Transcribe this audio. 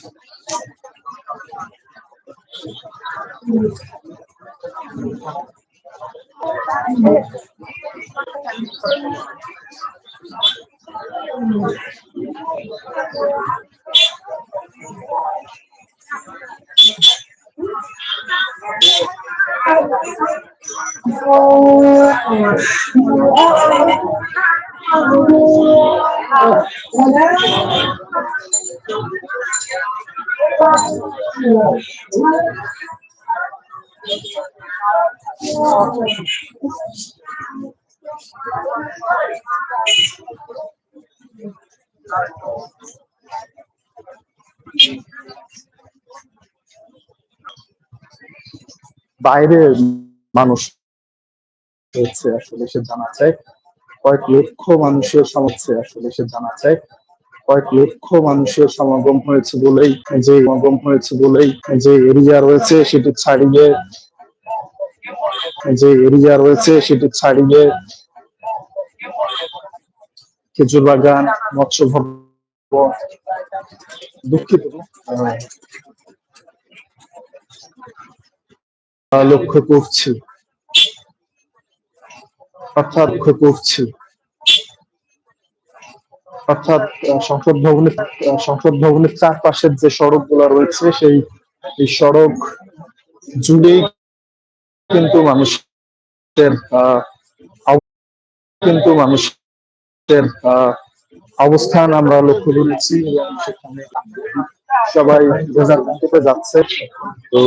Oh, বাইরের মানুষ হচ্ছে আসলে সে জানা চায় কয়েক লক্ষ মানুষের সমাজে আসলে সে জানা চায় কয়েক লক্ষ মানুষের সমাগম হয়েছে বলেই, যে সমাগম হয়েছে বলেই, যে এরিয়া রয়েছে সেটি ছাড়িয়ে, যে এরিয়া রয়েছে সেটি ছাড়িয়ে খেজুর বাগান মৎস্য দুঃখিত লক্ষ্য করছি। অর্থাৎ লক্ষ্য করছি। অর্থাৎ সংসদ ভবনের সংসদ ভবনের চারপাশের যে সড়কগুলা রয়েছে, সেই সড়ক জুড়েই কিন্তু মানুষের কিন্তু মানুষের অবস্থান আমরা লক্ষ্য করেছি এবং সেখানে সবাই যাচ্ছে। তো